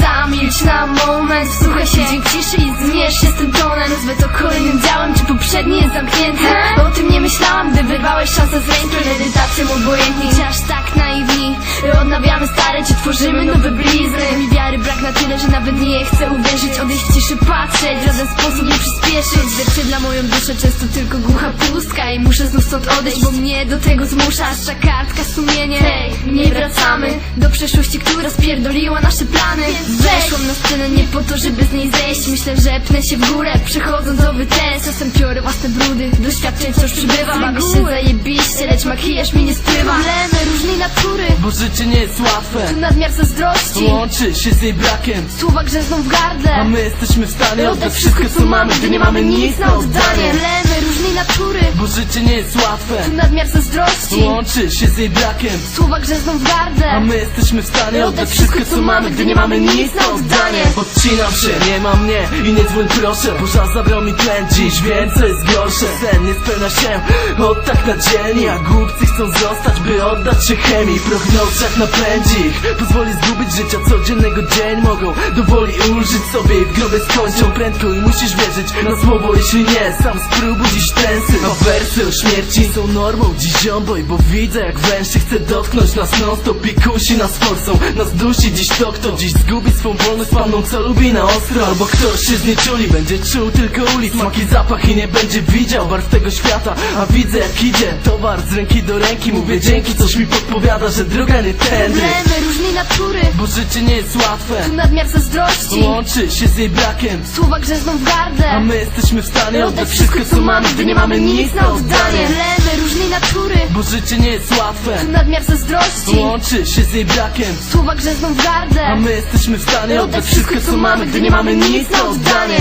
Zamilcz na moment, wsłuchaj się Dźwięk ciszy i zmierz się z tym tonem. Nazwę to kolejnym działem, czy poprzedni jest zamknięty O tym nie myślałam, gdy wyrwałeś szansę z ręki. Medytacją obojętni, czy aż tak naiwni? Odnawiamy stare, czy tworzymy nowe blizny Mi wiary brak na tyle, że nawet nie chcę uwierzyć. Odejść w ciszy patrzeć, w żaden sposób nie przyspieszyć. Zwierciedla moją duszę, często tylko głucha pustka. I muszę znów stąd odejść, bo mnie do tego zmusza Nasza kartka sumienie Hej, nie wracamy do przeszłości, która spierdoliła nasze plany. Weszłam na scenę nie po to, żeby z niej zejść. Myślę, że pnę się w górę, przechodząc nowy ten Czasem piorę własne brudy, doświadczeń wciąż przybywa. Bawię się zajebiście, lecz makijaż mi nie spływa Bo życie nie jest łatwe. Nadmiar zazdrości Łączy się z jej brakiem. Słowa grzęzną w gardle? A my jesteśmy w stanie oddać wszystko co mamy Gdy nie mamy nic na oddanie różnej natury, Bo życie nie jest łatwe. Nadmiar zazdrości? Łączy się z jej brakiem. Słowa grzęzną w A gardle my jesteśmy w stanie oddać wszystko co mamy Gdy nie mamy nic na oddanie. Odcinam się, nie ma mnie i nie dzwoń proszę żal zabrał mi tlen dziś, wiem co jest gorsze Sen nie spełnia się od tak na dzień. A głupcy chcą zostać, by oddać się chemii. W noczach napędzi ich Pozwoli zgubić życia codziennego dzień. Mogą do woli ulżyć sobie i w grobie skończą prędko I musisz wierzyć na słowo, jeśli nie Sam spróbuj dziś tensy A wersy o śmierci są normą dziś ziomboj Bo widzę jak wręcz chce dotknąć nas non stop I kusi nas forsą, nas dusi dziś to Kto dziś zgubi swą wolność paną co lubi na ostro. Albo ktoś się znieczuli, będzie czuł tylko ulic Smaki zapach i nie będzie widział barw tego świata. A widzę jak idzie towar z ręki do ręki. Mówię dzięki, coś mi podpowiada, że droga nie tędy. Problemy różnej natury, Bo życie nie jest łatwe. Nadmiar zazdrości. Łączy się z jej brakiem. Słowa grzęzną w A gardle my jesteśmy w stanie oddać wszystko co mamy Gdy nie mamy nic na oddanie. Problemy różnej natury, Bo życie nie jest łatwe. Nadmiar zazdrości? Łączy się z jej brakiem. Słowa grzęzną w A gardle my jesteśmy w stanie oddać wszystko co mamy Gdy nie mamy nic na oddanie